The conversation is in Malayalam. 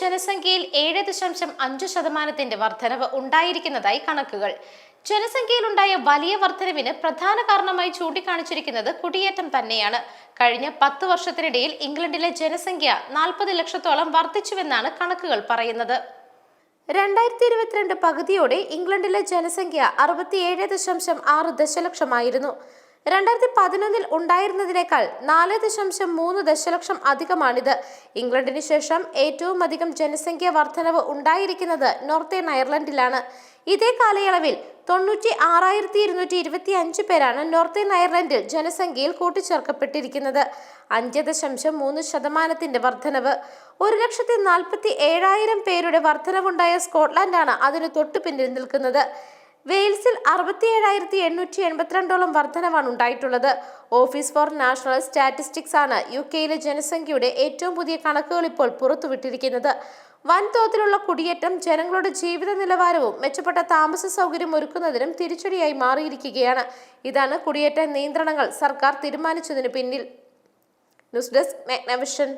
ജനസംഖ്യയിൽ ഏഴ് ദശാംശം അഞ്ച് ശതമാനത്തിന്റെ വർധനവ് ഉണ്ടായിരിക്കുന്നതായി കണക്കുകൾ. ജനസംഖ്യയിലുണ്ടായ വലിയ വർധനവിന് പ്രധാന കാരണമായി ചൂണ്ടിക്കാണിച്ചിരിക്കുന്നത് കുടിയേറ്റം തന്നെയാണ്. കഴിഞ്ഞ പത്ത് വർഷത്തിനിടയിൽ ഇംഗ്ലണ്ടിലെ ജനസംഖ്യ നാൽപ്പത് ലക്ഷത്തോളം വർദ്ധിച്ചുവെന്നാണ് കണക്കുകൾ പറയുന്നത്. രണ്ടായിരത്തി ഇരുപത്തിരണ്ട് പകുതിയോടെ ഇംഗ്ലണ്ടിലെ ജനസംഖ്യ അറുപത്തിയേഴ് ദശാംശം ആറ് ദശലക്ഷമായിരുന്നു. രണ്ടായിരത്തി പതിനൊന്നിൽ ഉണ്ടായിരുന്നതിനേക്കാൾ നാല് ദശാംശം മൂന്ന് ദശലക്ഷം അധികമാണിത്. ഇംഗ്ലണ്ടിന് ശേഷം ഏറ്റവും അധികം ജനസംഖ്യ വർധനവ് ഉണ്ടായിരിക്കുന്നത് നോർത്തേൺ അയർലൻഡിലാണ്. ഇതേ കാലയളവിൽ തൊണ്ണൂറ്റി ആറായിരത്തി ഇരുന്നൂറ്റി ഇരുപത്തി അഞ്ച് പേരാണ് നോർത്തേൺ അയർലൻഡിൽ ജനസംഖ്യയിൽ കൂട്ടിച്ചേർക്കപ്പെട്ടിരിക്കുന്നത്. അഞ്ച് ദശാംശം മൂന്ന് ശതമാനത്തിന്റെ വർധനവ്. ഒരു ലക്ഷത്തി നാൽപ്പത്തി ഏഴായിരം പേരുടെ വർധനവുണ്ടായ സ്കോട്ട്ലാൻഡാണ് അതിന് തൊട്ടു പിന്നിൽ നിൽക്കുന്നത്. വെയിൽസിൽ അറുപത്തിയേഴായിരത്തി എണ്ണൂറ്റി എൺപത്തിരണ്ടോളം വർധനവാണ് ഉണ്ടായിട്ടുള്ളത്. ഓഫീസ് ഫോർ നാഷണൽ സ്റ്റാറ്റിസ്റ്റിക്സ് ആണ് യു കെയിലെ ജനസംഖ്യയുടെ ഏറ്റവും പുതിയ കണക്കുകൾ ഇപ്പോൾ പുറത്തുവിട്ടിരിക്കുന്നത്. വൻതോതിലുള്ള കുടിയേറ്റം ജനങ്ങളുടെ ജീവിത നിലവാരവും മെച്ചപ്പെട്ട താമസ സൗകര്യം ഒരുക്കുന്നതിനും തിരിച്ചടിയായി മാറിയിരിക്കുകയാണ്. ഇതാണ് കുടിയേറ്റ നിയന്ത്രണങ്ങൾ സർക്കാർ തീരുമാനിച്ചതിന് പിന്നിൽ. News desk Magnavision